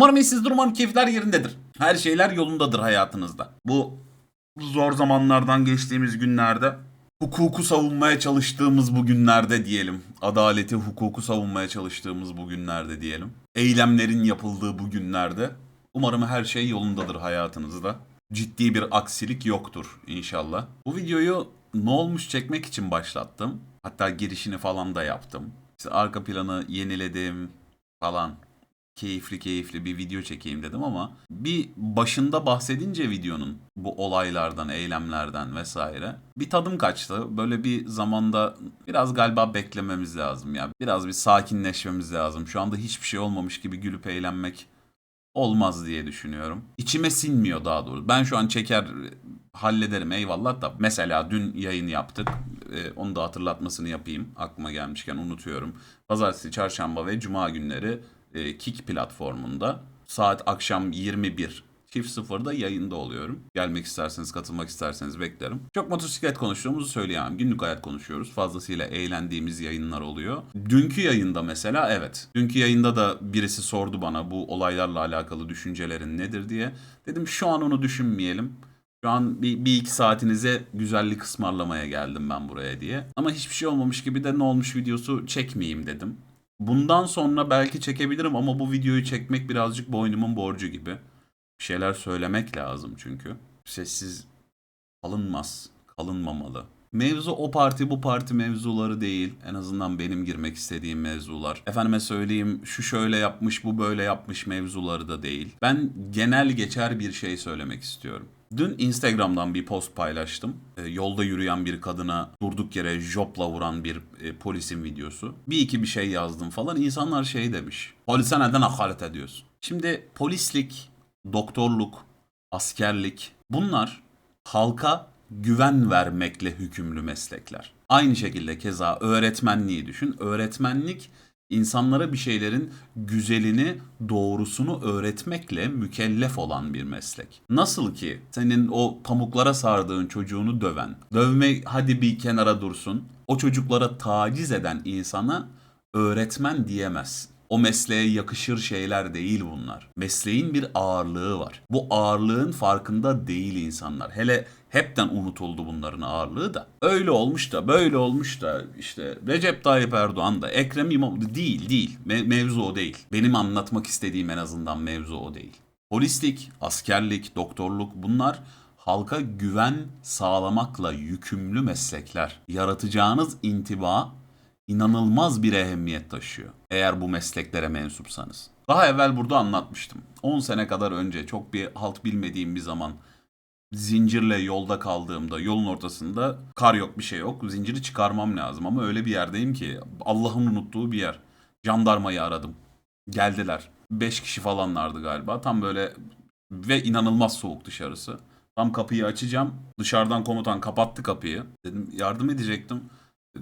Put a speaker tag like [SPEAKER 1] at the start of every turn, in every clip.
[SPEAKER 1] Umarım iyisizdir, umarım keyifler yerindedir. Her şeyler yolundadır hayatınızda. Bu zor zamanlardan geçtiğimiz günlerde hukuku savunmaya çalıştığımız bu günlerde diyelim. Adaleti, hukuku savunmaya çalıştığımız bu günlerde diyelim. Eylemlerin yapıldığı bu günlerde umarım her şey yolundadır hayatınızda. Ciddi bir aksilik yoktur inşallah. Bu videoyu ne olmuş çekmek için başlattım. Hatta girişini falan da yaptım. İşte arka planı yeniledim falan keyifli keyifli bir video çekeyim dedim ama bir başında bahsedince videonun bu olaylardan, eylemlerden vesaire bir tadım kaçtı. Böyle bir zamanda biraz galiba beklememiz lazım ya. Biraz bir sakinleşmemiz lazım. Şu anda hiçbir şey olmamış gibi gülüp eğlenmek olmaz diye düşünüyorum. İçime sinmiyor daha doğrusu. Ben şu an çeker hallederim eyvallah da mesela dün yayın yaptık. Ee, onu da hatırlatmasını yapayım. Aklıma gelmişken unutuyorum. Pazartesi, çarşamba ve cuma günleri e, Kik platformunda saat akşam 21 çift sıfırda yayında oluyorum. Gelmek isterseniz, katılmak isterseniz beklerim. Çok motosiklet konuştuğumuzu söyleyemem. Günlük hayat konuşuyoruz. Fazlasıyla eğlendiğimiz yayınlar oluyor. Dünkü yayında mesela evet. Dünkü yayında da birisi sordu bana bu olaylarla alakalı düşüncelerin nedir diye. Dedim şu an onu düşünmeyelim. Şu an bir, bir iki saatinize güzellik ısmarlamaya geldim ben buraya diye. Ama hiçbir şey olmamış gibi de ne olmuş videosu çekmeyeyim dedim. Bundan sonra belki çekebilirim ama bu videoyu çekmek birazcık boynumun borcu gibi. Bir şeyler söylemek lazım çünkü. Sessiz kalınmaz, kalınmamalı. Mevzu o parti bu parti mevzuları değil. En azından benim girmek istediğim mevzular. Efendime söyleyeyim şu şöyle yapmış bu böyle yapmış mevzuları da değil. Ben genel geçer bir şey söylemek istiyorum. Dün Instagram'dan bir post paylaştım. E, yolda yürüyen bir kadına durduk yere jopla vuran bir e, polisin videosu. Bir iki bir şey yazdım falan. İnsanlar şey demiş. Polise neden hakaret ediyorsun? Şimdi polislik, doktorluk, askerlik bunlar halka güven vermekle hükümlü meslekler. Aynı şekilde keza öğretmenliği düşün. Öğretmenlik insanlara bir şeylerin güzelini, doğrusunu öğretmekle mükellef olan bir meslek. Nasıl ki senin o pamuklara sardığın çocuğunu döven, dövme hadi bir kenara dursun, o çocuklara taciz eden insana öğretmen diyemezsin. O mesleğe yakışır şeyler değil bunlar. Mesleğin bir ağırlığı var. Bu ağırlığın farkında değil insanlar. Hele hepten unutuldu bunların ağırlığı da. Öyle olmuş da böyle olmuş da işte Recep Tayyip Erdoğan da Ekrem İmamoğlu değil değil. Me- mevzu o değil. Benim anlatmak istediğim en azından mevzu o değil. Polislik, askerlik, doktorluk bunlar halka güven sağlamakla yükümlü meslekler. Yaratacağınız intiba inanılmaz bir ehemmiyet taşıyor. Eğer bu mesleklere mensupsanız. Daha evvel burada anlatmıştım. 10 sene kadar önce çok bir halt bilmediğim bir zaman zincirle yolda kaldığımda yolun ortasında kar yok bir şey yok. Zinciri çıkarmam lazım ama öyle bir yerdeyim ki Allah'ın unuttuğu bir yer. Jandarmayı aradım. Geldiler. 5 kişi falanlardı galiba. Tam böyle ve inanılmaz soğuk dışarısı. Tam kapıyı açacağım. Dışarıdan komutan kapattı kapıyı. Dedim yardım edecektim.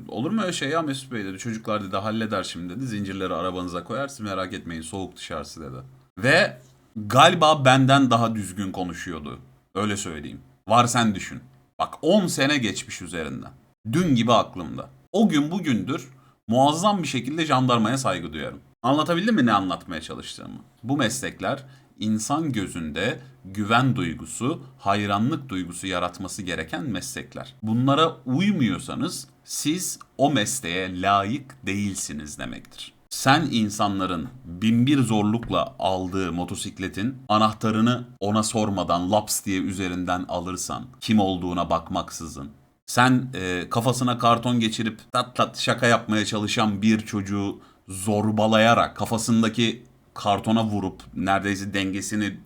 [SPEAKER 1] Olur mu öyle şey ya Mesut Bey dedi. Çocuklar dedi halleder şimdi dedi. Zincirleri arabanıza koyarsın merak etmeyin soğuk dışarısı dedi. Ve galiba benden daha düzgün konuşuyordu. Öyle söyleyeyim. Var sen düşün. Bak 10 sene geçmiş üzerinden. Dün gibi aklımda. O gün bugündür muazzam bir şekilde jandarmaya saygı duyarım. Anlatabildim mi ne anlatmaya çalıştığımı? Bu meslekler insan gözünde güven duygusu, hayranlık duygusu yaratması gereken meslekler. Bunlara uymuyorsanız siz o mesleğe layık değilsiniz demektir. Sen insanların binbir zorlukla aldığı motosikletin anahtarını ona sormadan laps diye üzerinden alırsan, kim olduğuna bakmaksızın, sen e, kafasına karton geçirip tat tat şaka yapmaya çalışan bir çocuğu zorbalayarak kafasındaki kartona vurup neredeyse dengesini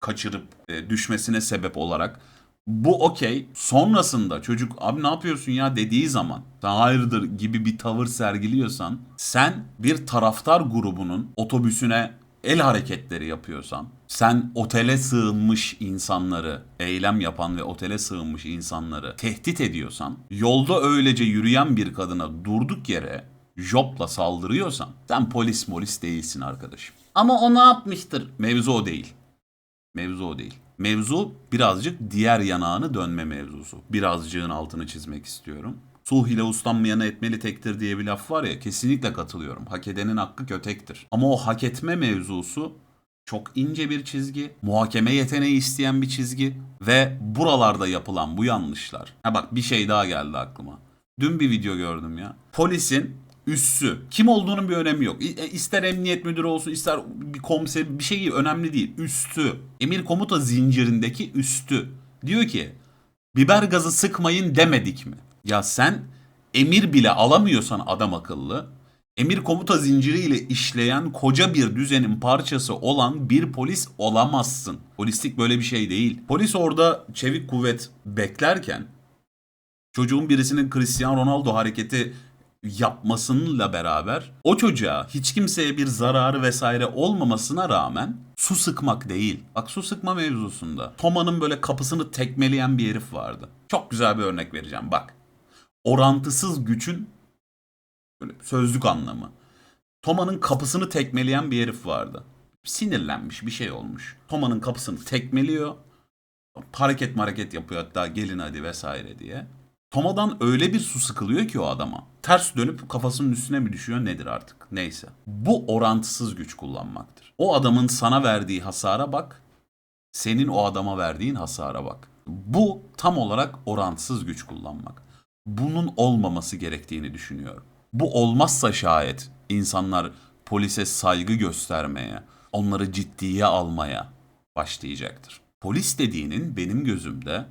[SPEAKER 1] kaçırıp e, düşmesine sebep olarak bu okey. Sonrasında çocuk abi ne yapıyorsun ya dediği zaman hayırdır gibi bir tavır sergiliyorsan sen bir taraftar grubunun otobüsüne el hareketleri yapıyorsan sen otele sığınmış insanları eylem yapan ve otele sığınmış insanları tehdit ediyorsan yolda öylece yürüyen bir kadına durduk yere jopla saldırıyorsan sen polis molis değilsin arkadaşım. Ama o ne yapmıştır? Mevzu o değil. Mevzu o değil. Mevzu birazcık diğer yanağını dönme mevzusu. Birazcığın altını çizmek istiyorum. Sulh ile uslanmayanı etmeli tektir diye bir laf var ya kesinlikle katılıyorum. Hak edenin hakkı kötektir. Ama o hak etme mevzusu Çok ince bir çizgi, muhakeme yeteneği isteyen bir çizgi ve buralarda yapılan bu yanlışlar. Ha bak bir şey daha geldi aklıma. Dün bir video gördüm ya. Polisin üssü. Kim olduğunun bir önemi yok. E, İster emniyet müdürü olsun, ister bir komiser bir şey önemli değil. Üstü. Emir komuta zincirindeki üstü. Diyor ki biber gazı sıkmayın demedik mi? Ya sen emir bile alamıyorsan adam akıllı, emir komuta zinciriyle işleyen koca bir düzenin parçası olan bir polis olamazsın. Polislik böyle bir şey değil. Polis orada çevik kuvvet beklerken çocuğun birisinin Cristiano Ronaldo hareketi yapmasıyla beraber o çocuğa hiç kimseye bir zararı vesaire olmamasına rağmen su sıkmak değil. Bak su sıkma mevzusunda Toma'nın böyle kapısını tekmeleyen bir herif vardı. Çok güzel bir örnek vereceğim bak. Orantısız gücün böyle sözlük anlamı. Toma'nın kapısını tekmeleyen bir herif vardı. Sinirlenmiş bir şey olmuş. Toma'nın kapısını tekmeliyor. Hareket hareket yapıyor hatta gelin hadi vesaire diye. Toma'dan öyle bir su sıkılıyor ki o adama. Ters dönüp kafasının üstüne mi düşüyor nedir artık? Neyse. Bu orantısız güç kullanmaktır. O adamın sana verdiği hasara bak. Senin o adama verdiğin hasara bak. Bu tam olarak orantısız güç kullanmak. Bunun olmaması gerektiğini düşünüyorum. Bu olmazsa şayet insanlar polise saygı göstermeye, onları ciddiye almaya başlayacaktır. Polis dediğinin benim gözümde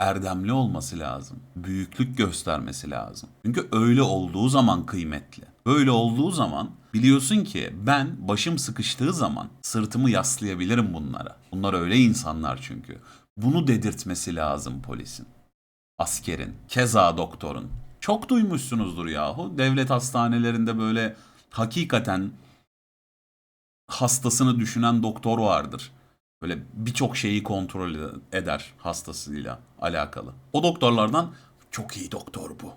[SPEAKER 1] erdemli olması lazım. Büyüklük göstermesi lazım. Çünkü öyle olduğu zaman kıymetli. Böyle olduğu zaman biliyorsun ki ben başım sıkıştığı zaman sırtımı yaslayabilirim bunlara. Bunlar öyle insanlar çünkü. Bunu dedirtmesi lazım polisin. Askerin, keza doktorun. Çok duymuşsunuzdur yahu. Devlet hastanelerinde böyle hakikaten hastasını düşünen doktor vardır. Böyle birçok şeyi kontrol eder hastasıyla alakalı. O doktorlardan çok iyi doktor bu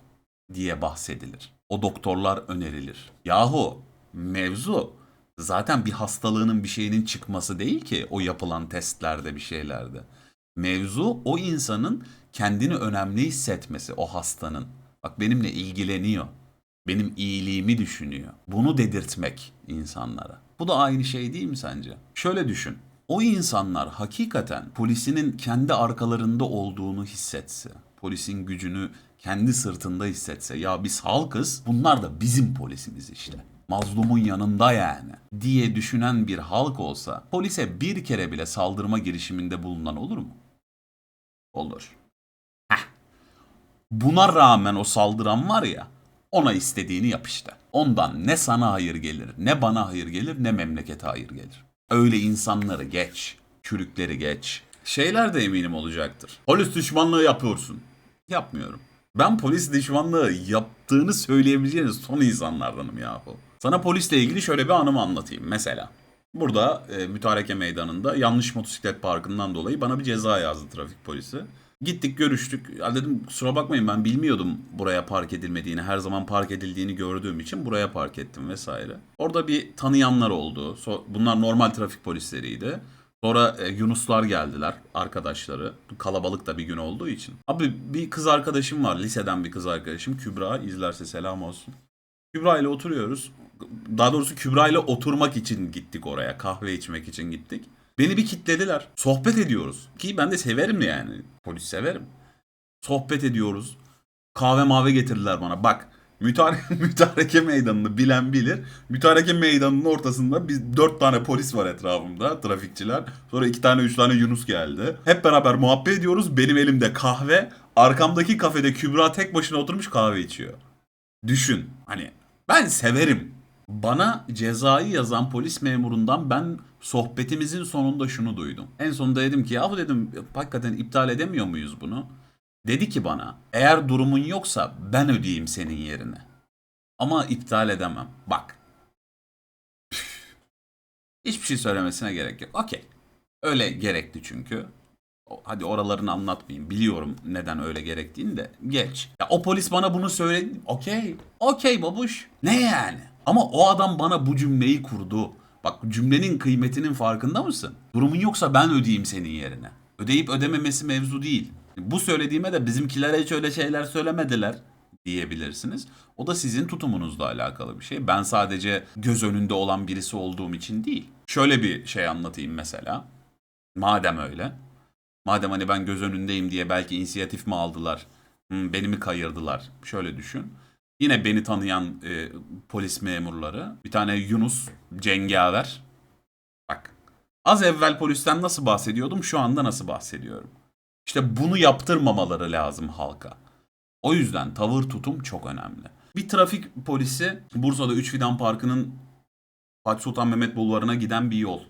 [SPEAKER 1] diye bahsedilir. O doktorlar önerilir. Yahu mevzu zaten bir hastalığının bir şeyinin çıkması değil ki o yapılan testlerde bir şeylerde. Mevzu o insanın kendini önemli hissetmesi o hastanın. Bak benimle ilgileniyor. Benim iyiliğimi düşünüyor. Bunu dedirtmek insanlara. Bu da aynı şey değil mi sence? Şöyle düşün. O insanlar hakikaten polisinin kendi arkalarında olduğunu hissetse, polisin gücünü kendi sırtında hissetse, ya biz halkız, bunlar da bizim polisimiz işte. Mazlumun yanında yani diye düşünen bir halk olsa polise bir kere bile saldırma girişiminde bulunan olur mu? Olur. Heh. Buna rağmen o saldıran var ya ona istediğini yap işte. Ondan ne sana hayır gelir, ne bana hayır gelir, ne memlekete hayır gelir. Öyle insanları geç, çürükleri geç. Şeyler de eminim olacaktır. Polis düşmanlığı yapıyorsun. Yapmıyorum. Ben polis düşmanlığı yaptığını söyleyebileceğiniz son insanlardanım yahu. Sana polisle ilgili şöyle bir anımı anlatayım mesela. Burada e, Mütareke Meydanı'nda yanlış motosiklet parkından dolayı bana bir ceza yazdı trafik polisi. Gittik görüştük. Ya dedim kusura bakmayın ben bilmiyordum buraya park edilmediğini. Her zaman park edildiğini gördüğüm için buraya park ettim vesaire. Orada bir tanıyanlar oldu. Bunlar normal trafik polisleriydi. Sonra e, Yunuslar geldiler arkadaşları. Kalabalık da bir gün olduğu için. Abi bir kız arkadaşım var. Liseden bir kız arkadaşım. Kübra izlerse selam olsun. Kübra ile oturuyoruz. Daha doğrusu Kübra ile oturmak için gittik oraya. Kahve içmek için gittik. Beni bir kitlediler. Sohbet ediyoruz. Ki ben de severim yani. Polis severim. Sohbet ediyoruz. Kahve mavi getirdiler bana. Bak mütare mütareke meydanını bilen bilir. Mütareke meydanının ortasında biz dört tane polis var etrafımda. Trafikçiler. Sonra iki tane üç tane Yunus geldi. Hep beraber muhabbet ediyoruz. Benim elimde kahve. Arkamdaki kafede Kübra tek başına oturmuş kahve içiyor. Düşün. Hani ben severim. Bana cezayı yazan polis memurundan ben sohbetimizin sonunda şunu duydum. En sonunda dedim ki yahu dedim hakikaten iptal edemiyor muyuz bunu? Dedi ki bana eğer durumun yoksa ben ödeyeyim senin yerine. Ama iptal edemem. Bak. Hiçbir şey söylemesine gerek yok. Okey. Öyle gerekti çünkü. Hadi oralarını anlatmayayım. Biliyorum neden öyle gerektiğini de. Geç. Ya o polis bana bunu söyledi. Okey. Okey babuş. Ne yani? Ama o adam bana bu cümleyi kurdu. Bak cümlenin kıymetinin farkında mısın? Durumun yoksa ben ödeyeyim senin yerine. Ödeyip ödememesi mevzu değil. Bu söylediğime de bizimkilere hiç öyle şeyler söylemediler diyebilirsiniz. O da sizin tutumunuzla alakalı bir şey. Ben sadece göz önünde olan birisi olduğum için değil. Şöyle bir şey anlatayım mesela. Madem öyle. Madem hani ben göz önündeyim diye belki inisiyatif mi aldılar? hmm, beni mi kayırdılar? Şöyle düşün. Yine beni tanıyan e, polis memurları. Bir tane Yunus cengaver. Bak. Az evvel polisten nasıl bahsediyordum şu anda nasıl bahsediyorum. İşte bunu yaptırmamaları lazım halka. O yüzden tavır tutum çok önemli. Bir trafik polisi Bursa'da Üç Fidan Parkı'nın Fatih Sultan Mehmet Bulvarı'na giden bir yol.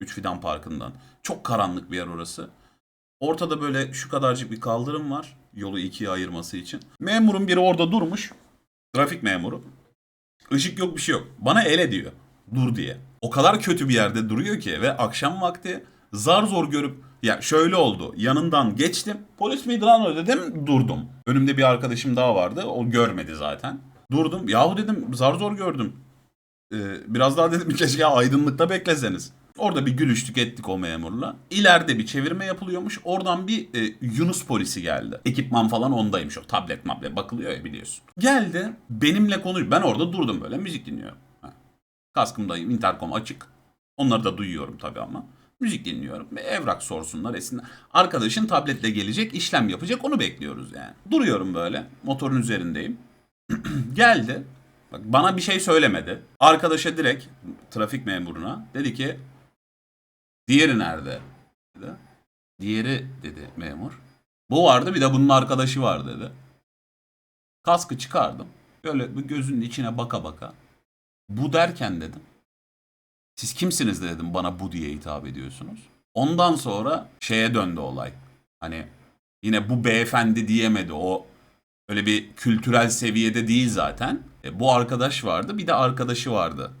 [SPEAKER 1] Üç Fidan Parkı'ndan. Çok karanlık bir yer orası. Ortada böyle şu kadarcık bir kaldırım var. Yolu ikiye ayırması için. Memurun biri orada durmuş. Trafik memuru. Işık yok bir şey yok. Bana ele diyor. Dur diye. O kadar kötü bir yerde duruyor ki ve akşam vakti zar zor görüp ya şöyle oldu. Yanından geçtim. Polis miydi lan dedim. Durdum. Önümde bir arkadaşım daha vardı. O görmedi zaten. Durdum. Yahu dedim zar zor gördüm. Ee, biraz daha dedim keşke aydınlıkta bekleseniz. Orada bir gülüştük ettik o memurla. İleride bir çevirme yapılıyormuş. Oradan bir e, Yunus polisi geldi. Ekipman falan ondaymış o. Tablet mablet bakılıyor ya biliyorsun. Geldi benimle konuş. Ben orada durdum böyle müzik dinliyorum. Ha. Kaskımdayım interkom açık. Onları da duyuyorum tabii ama. Müzik dinliyorum. Evrak sorsunlar esinler. Arkadaşın tabletle gelecek işlem yapacak onu bekliyoruz yani. Duruyorum böyle motorun üzerindeyim. Geldi. Bak bana bir şey söylemedi. Arkadaşa direkt trafik memuruna dedi ki diğeri nerede? Dedi. Diğeri dedi memur. Bu vardı bir de bunun arkadaşı var dedi. Kaskı çıkardım. Böyle bir gözünün içine baka baka. Bu derken dedim. Siz kimsiniz de dedim bana bu diye hitap ediyorsunuz. Ondan sonra şeye döndü olay. Hani yine bu beyefendi diyemedi o öyle bir kültürel seviyede değil zaten. E, bu arkadaş vardı bir de arkadaşı vardı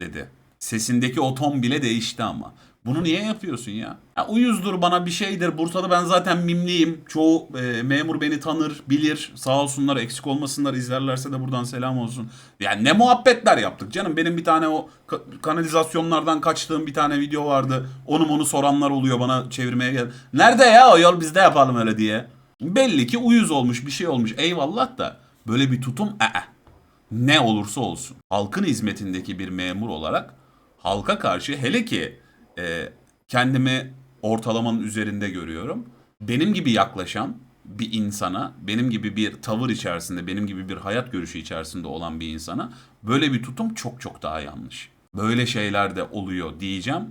[SPEAKER 1] dedi. Sesindeki o ton bile değişti ama. Bunu niye yapıyorsun ya? ya? Uyuzdur bana bir şeydir. Bursa'da ben zaten mimliyim. Çoğu e, memur beni tanır, bilir. Sağ olsunlar, eksik olmasınlar. izlerlerse de buradan selam olsun. Yani ne muhabbetler yaptık canım. Benim bir tane o ka- kanalizasyonlardan kaçtığım bir tane video vardı. Onu onu soranlar oluyor bana çevirmeye gel. Nerede ya o yol bizde yapalım öyle diye. Belli ki uyuz olmuş bir şey olmuş. Eyvallah da böyle bir tutum ee. Ne olursa olsun. Halkın hizmetindeki bir memur olarak halka karşı hele ki e, kendimi ortalamanın üzerinde görüyorum. Benim gibi yaklaşan bir insana, benim gibi bir tavır içerisinde, benim gibi bir hayat görüşü içerisinde olan bir insana böyle bir tutum çok çok daha yanlış. Böyle şeyler de oluyor diyeceğim.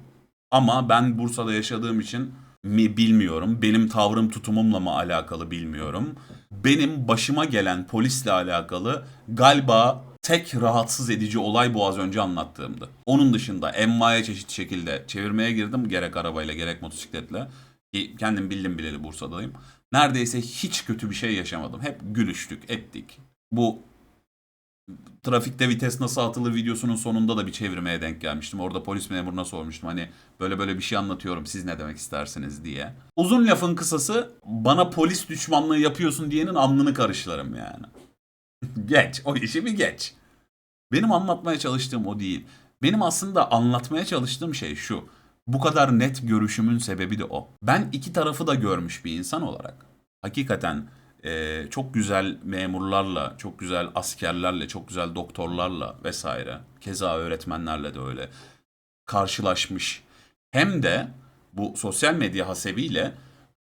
[SPEAKER 1] Ama ben Bursa'da yaşadığım için mi bilmiyorum. Benim tavrım tutumumla mı alakalı bilmiyorum. Benim başıma gelen polisle alakalı galiba tek rahatsız edici olay bu az önce anlattığımdı. Onun dışında emmaya çeşit şekilde çevirmeye girdim. Gerek arabayla gerek motosikletle. Ki kendim bildim bileli Bursa'dayım. Neredeyse hiç kötü bir şey yaşamadım. Hep gülüştük, ettik. Bu trafikte vites nasıl atılır videosunun sonunda da bir çevirmeye denk gelmiştim. Orada polis memuruna sormuştum hani böyle böyle bir şey anlatıyorum siz ne demek istersiniz diye. Uzun lafın kısası bana polis düşmanlığı yapıyorsun diyenin alnını karışlarım yani. Geç o işi bir geç. Benim anlatmaya çalıştığım o değil. Benim aslında anlatmaya çalıştığım şey şu. Bu kadar net görüşümün sebebi de o. Ben iki tarafı da görmüş bir insan olarak. Hakikaten e, çok güzel memurlarla, çok güzel askerlerle, çok güzel doktorlarla vesaire. Keza öğretmenlerle de öyle karşılaşmış. Hem de bu sosyal medya hasebiyle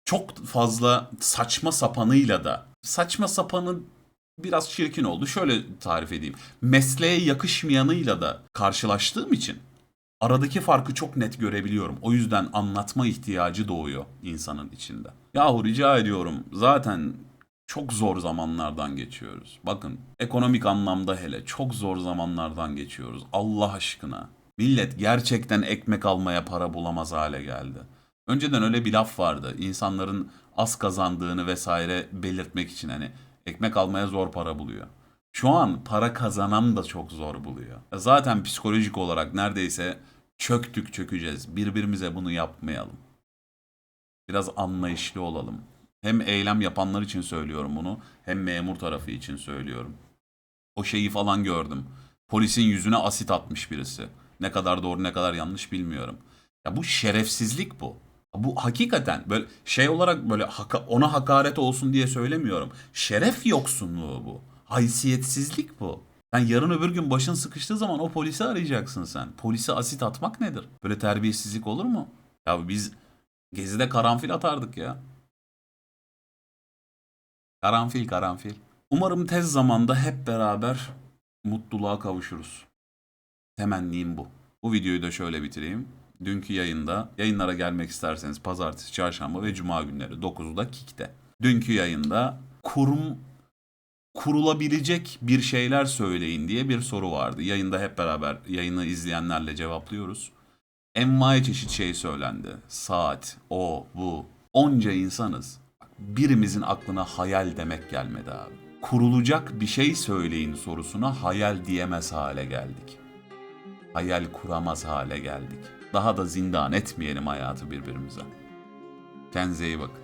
[SPEAKER 1] çok fazla saçma sapanıyla da saçma sapanı biraz çirkin oldu. Şöyle tarif edeyim. Mesleğe yakışmayanıyla da karşılaştığım için aradaki farkı çok net görebiliyorum. O yüzden anlatma ihtiyacı doğuyor insanın içinde. Yahu rica ediyorum zaten çok zor zamanlardan geçiyoruz. Bakın ekonomik anlamda hele çok zor zamanlardan geçiyoruz. Allah aşkına. Millet gerçekten ekmek almaya para bulamaz hale geldi. Önceden öyle bir laf vardı. İnsanların az kazandığını vesaire belirtmek için hani ekmek almaya zor para buluyor. Şu an para kazanan da çok zor buluyor. Zaten psikolojik olarak neredeyse çöktük çökeceğiz. Birbirimize bunu yapmayalım. Biraz anlayışlı olalım. Hem eylem yapanlar için söylüyorum bunu, hem memur tarafı için söylüyorum. O şeyi falan gördüm. Polisin yüzüne asit atmış birisi. Ne kadar doğru ne kadar yanlış bilmiyorum. Ya bu şerefsizlik bu. Bu hakikaten böyle şey olarak böyle haka- ona hakaret olsun diye söylemiyorum. Şeref yoksunluğu bu. Haysiyetsizlik bu. Sen yarın öbür gün başın sıkıştığı zaman o polisi arayacaksın sen. Polise asit atmak nedir? Böyle terbiyesizlik olur mu? Ya biz gezide karanfil atardık ya. Karanfil karanfil. Umarım tez zamanda hep beraber mutluluğa kavuşuruz. Temennim bu. Bu videoyu da şöyle bitireyim. Dünkü yayında yayınlara gelmek isterseniz pazartesi, çarşamba ve cuma günleri 9'da Kik'te. Dünkü yayında kurum kurulabilecek bir şeyler söyleyin diye bir soru vardı. Yayında hep beraber yayını izleyenlerle cevaplıyoruz. Envai çeşit şey söylendi. Saat, o, bu. Onca insanız. Birimizin aklına hayal demek gelmedi abi. Kurulacak bir şey söyleyin sorusuna hayal diyemez hale geldik. Hayal kuramaz hale geldik. Daha da zindan etmeyelim hayatı birbirimize. Kendinize iyi bakın.